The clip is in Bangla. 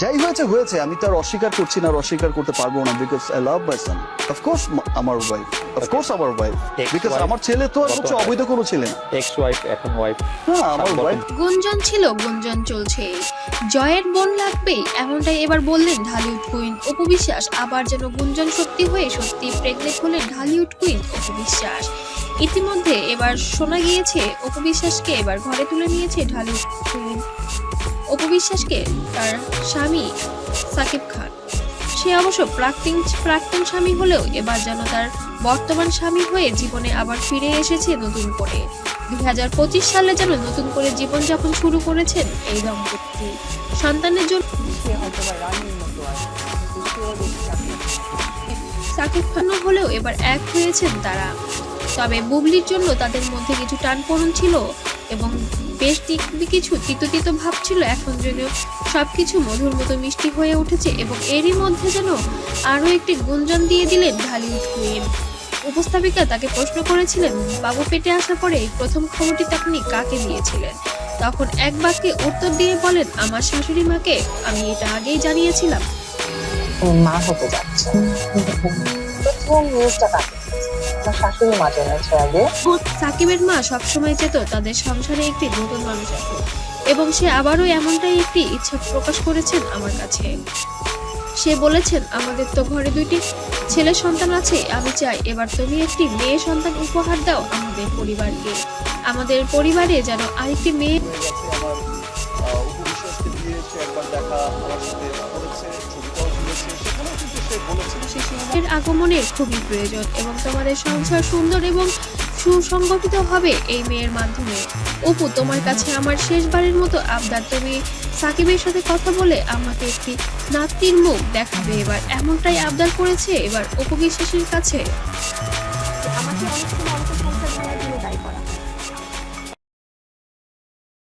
যাই হয়েছে হয়েছে। আমি তার অস্বীকার করছি না আর অস্বীকার করতে পারব না because I love my son of course আমার ওয়াইফ অফকোর্স আমার ওয়াইফ বিকজ আমার ছেলে তো আর হচ্ছে অবৈধ কোনো ছেলে না। এক্স ওয়াইফ এখন ওয়াইফ হ্যাঁ আমার ওয়াইফ গুঞ্জন ছিল গুঞ্জন চলছে। জয়ের বোন লাগবে এমনটাই এবার বললেন ঢালিউড কুইন অপু বিশ্বাস। আবার যেন গুঞ্জন সত্যি হয়ে সত্যি প্রেগনেন্ট হলেন ঢালিউড কুইন অপু বিশ্বাস। ইতিমধ্যে এবার শোনা গিয়েছে অপু বিশ্বাসকে এবার ঘরে তুলে নিয়েছে ঢালিউড কুইন অপু বিশ্বাসকে তার স্বামী সাকিব খান। সে অবশ্য প্রাক্তন প্রাক্তন স্বামী হলেও এবার যেন তার বর্তমান স্বামী হয়ে জীবনে আবার ফিরে এসেছে নতুন করে। দুই হাজার পঁচিশ সালে যেন নতুন করে জীবনযাপন শুরু করেছেন এই দম্পতি। সন্তানের জন্য সাকিব খানও হলেও এবার এক হয়েছেন তারা। তবে বুবলির জন্য তাদের মধ্যে কিছু টানপোড়ন ছিল এবং বেশ কিছু তিতো তিতো ভাব ছিল এখন যেন সবকিছু মধুর মতো মিষ্টি হয়ে উঠেছে এবং এরই মধ্যে যেন আরও একটি গুঞ্জন দিয়ে দিলেন ঢালিউড কুইন। উপস্থাপিকা তাকে প্রশ্ন করেছিলেন, বাবু পেটে আসার পরে এই প্রথম খবরটি আপনি কাকে দিয়েছিলেন? তখন এক বাক্যে উত্তর দিয়ে বলেন, আমার শাশুড়ি মাকে আমি এটা আগেই জানিয়েছিলাম। মা হতে যাচ্ছে। প্রথম নিউজটা কাকে আমার শাশুড়ি মা জেনেছে আগে। সাকিবের মা সবসময় চেত তাদের সংসারে একটি নতুন মানুষ আসুক এবং সে আবারও এমনটাই একটি ইচ্ছা প্রকাশ করেছেন আমার কাছে। সে বলেছেন আমাদের তো ঘরে দুইটি ছেলে সন্তান আছে। আমি চাই এবার তুমি একটি মেয়ে সন্তান উপহার দাও আমাদের পরিবারকে। আমাদের পরিবারে যেন আরেকটি মেয়ে আমার একবার দেখা আমার সাথে করেছে ছবিটাও তুলেছে সেখানেও কিন্তু সে বলেছে শিশুদের আগমনের খুবই প্রয়োজন এবং তোমাদের সংসার সুন্দর এবং সুসংগঠিত হবে এই মেয়ের মাধ্যমে। অপু তোমার কাছে আমার শেষবারের মতো আবদার। তুমি সাকিবের সাথে কথা বলে আমাকে একটি নাতির মুখ দেখাবে। এবার এমনটাই আবদার করেছে এবার অপু বিশ্বাসের কাছে। আমাকে অনেক সময়